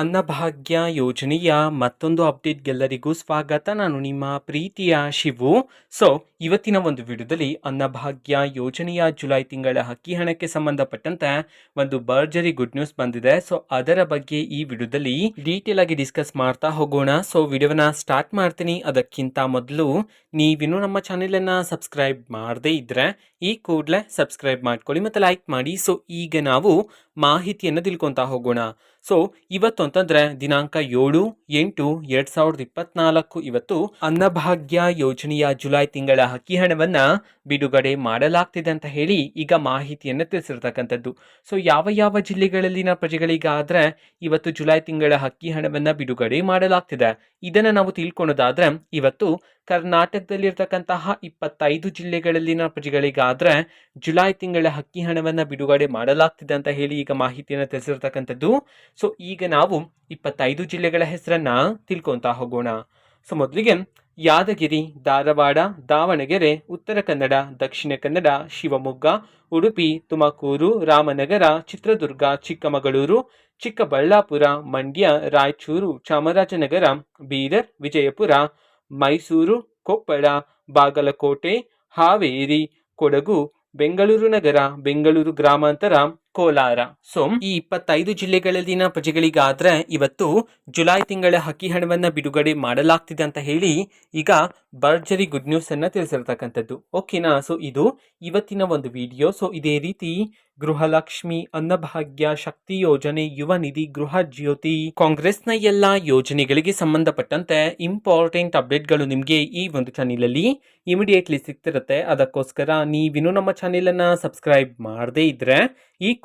ಅನ್ನಭಾಗ್ಯ ಯೋಜನೆಯ ಮತ್ತೊಂದು ಅಪ್ಡೇಟ್ಗೆಲ್ಲರಿಗೂ ಸ್ವಾಗತ. ನಾನು ನಿಮ್ಮ ಪ್ರೀತಿಯ ಶಿವು. ಸೊ ಇವತ್ತಿನ ಒಂದು ವಿಡಿಯೋದಲ್ಲಿ ಅನ್ನಭಾಗ್ಯ ಯೋಜನೆಯ ಜುಲೈ ತಿಂಗಳ ಅಕ್ಕಿ ಹಣಕ್ಕೆ ಸಂಬಂಧಪಟ್ಟಂತೆ ಒಂದು ಬರ್ಜರಿ ಗುಡ್ ನ್ಯೂಸ್ ಬಂದಿದೆ. ಸೊ ಅದರ ಬಗ್ಗೆ ಈ ವಿಡಿಯೋದಲ್ಲಿ ಡೀಟೇಲ್ ಆಗಿ ಡಿಸ್ಕಸ್ ಮಾಡ್ತಾ ಹೋಗೋಣ. ಸೊ ವಿಡಿಯೋನ ಸ್ಟಾರ್ಟ್ ಮಾಡ್ತೀನಿ. ಅದಕ್ಕಿಂತ ಮೊದಲು ನೀವಿನ್ನೂ ನಮ್ಮ ಚಾನೆಲನ್ನು ಸಬ್ಸ್ಕ್ರೈಬ್ ಮಾಡದೇ ಇದ್ರೆ ಈ ಕೂಡಲೇ ಸಬ್ಸ್ಕ್ರೈಬ್ ಮಾಡ್ಕೊಳ್ಳಿ ಮತ್ತು ಲೈಕ್ ಮಾಡಿ. ಸೊ ಈಗ ನಾವು ಮಾಹಿತಿಯನ್ನು ತಿಳ್ಕೊತಾ ಹೋಗೋಣ. ಸೊ ಇವತ್ತು ಅಂತಂದ್ರೆ ದಿನಾಂಕ ಏಳು, ಎಂಟು, ಎರಡ್ ಸಾವಿರದ ಇಪ್ಪತ್ನಾಲ್ಕು. ಇವತ್ತು ಅನ್ನಭಾಗ್ಯ ಯೋಜನೆಯ ಜುಲೈ ತಿಂಗಳ ಅಕ್ಕಿ ಹಣವನ್ನ ಬಿಡುಗಡೆ ಮಾಡಲಾಗ್ತಿದೆ ಅಂತ ಹೇಳಿ ಈಗ ಮಾಹಿತಿಯನ್ನು ತಿಳಿಸಿರ್ತಕ್ಕಂಥದ್ದು. ಸೊ ಯಾವ ಯಾವ ಜಿಲ್ಲೆಗಳಲ್ಲಿನ ಪ್ರಜೆಗಳಿಗಾದ್ರೆ ಇವತ್ತು ಜುಲೈ ತಿಂಗಳ ಅಕ್ಕಿ ಹಣವನ್ನ ಬಿಡುಗಡೆ ಮಾಡಲಾಗ್ತಿದೆ. ಇದನ್ನ ನಾವು ತಿಳ್ಕೊಳೋದಾದ್ರೆ, ಇವತ್ತು ಕರ್ನಾಟಕದಲ್ಲಿರ್ತಕ್ಕಂತಹ ಇಪ್ಪತ್ತೈದು ಜಿಲ್ಲೆಗಳಲ್ಲಿನ ಪ್ರಜೆಗಳಿಗಾದ್ರೆ ಜುಲೈ ತಿಂಗಳ ಹಕ್ಕಿ ಹಣವನ್ನ ಬಿಡುಗಡೆ ಮಾಡಲಾಗ್ತಿದೆ ಅಂತ ಹೇಳಿ ಈಗ ಮಾಹಿತಿಯನ್ನು ತಿಳಿಸಿರ್ತಕ್ಕಂಥದ್ದು. ಸೊ ಈಗ ನಾವು ಇಪ್ಪತ್ತೈದು ಜಿಲ್ಲೆಗಳ ಹೆಸರನ್ನ ತಿಳ್ಕೊತಾ ಹೋಗೋಣ. ಸೊ ಮೊದಲಿಗೆ ಯಾದಗಿರಿ, ಧಾರವಾಡ, ದಾವಣಗೆರೆ, ಉತ್ತರ ಕನ್ನಡ, ದಕ್ಷಿಣ ಕನ್ನಡ, ಶಿವಮೊಗ್ಗ, ಉಡುಪಿ, ತುಮಕೂರು, ರಾಮನಗರ, ಚಿತ್ರದುರ್ಗ, ಚಿಕ್ಕಮಗಳೂರು, ಚಿಕ್ಕಬಳ್ಳಾಪುರ, ಮಂಡ್ಯ, ರಾಯಚೂರು, ಚಾಮರಾಜನಗರ, ಬೀದರ್, ವಿಜಯಪುರ ಮೈಸೂರು ಕೊಪ್ಪಳ ಬಾಗಲಕೋಟೆ ಹಾವೇರಿ ಕೊಡಗು ಬೆಂಗಳೂರು ನಗರ ಬೆಂಗಳೂರು ಗ್ರಾಮಾಂತರ ಕೋಲಾರ. ಸೊ, ಈ ಇಪ್ಪತ್ತೈದು ಜಿಲ್ಲೆಗಳಲ್ಲಿನ ಪ್ರಜೆಗಳಿಗಾದ್ರೆ ಇವತ್ತು ಜುಲೈ ತಿಂಗಳ ಹಕ್ಕಿ ಹಣವನ್ನ ಬಿಡುಗಡೆ ಮಾಡಲಾಗ್ತಿದೆ ಅಂತ ಹೇಳಿ ಈಗ ಭರ್ಜರಿ ಗುಡ್ ನ್ಯೂಸ್ ಅನ್ನ ತಿಳಿಸಿರ್ತಕ್ಕಂಥದ್ದು. ಓಕೆನಾ ಸೊ ಇದು ಇವತ್ತಿನ ಒಂದು ವಿಡಿಯೋ ಸೊ ಇದೇ ರೀತಿ ಗೃಹಲಕ್ಷ್ಮಿ ಅನ್ನಭಾಗ್ಯ ಶಕ್ತಿ ಯೋಜನೆ, ಯುವ ನಿಧಿ, ಗೃಹ ಜ್ಯೋತಿ, ಕಾಂಗ್ರೆಸ್ನ ಎಲ್ಲ ಯೋಜನೆಗಳಿಗೆ ಸಂಬಂಧಪಟ್ಟಂತೆ ಇಂಪಾರ್ಟೆಂಟ್ ಅಪ್ಡೇಟ್ಗಳು ನಿಮಗೆ ಈ ಒಂದು ಚಾನೆಲಲ್ಲಿ ಇಮಿಡಿಯೇಟ್ಲಿ ಸಿಗ್ತಿರುತ್ತೆ. ಅದಕ್ಕೋಸ್ಕರ ನೀವಿನ್ನೂ ನಮ್ಮ ಚಾನೆಲನ್ನು ಸಬ್ಸ್ಕ್ರೈಬ್ ಮಾಡದೇ ಇದ್ರೆ ಈ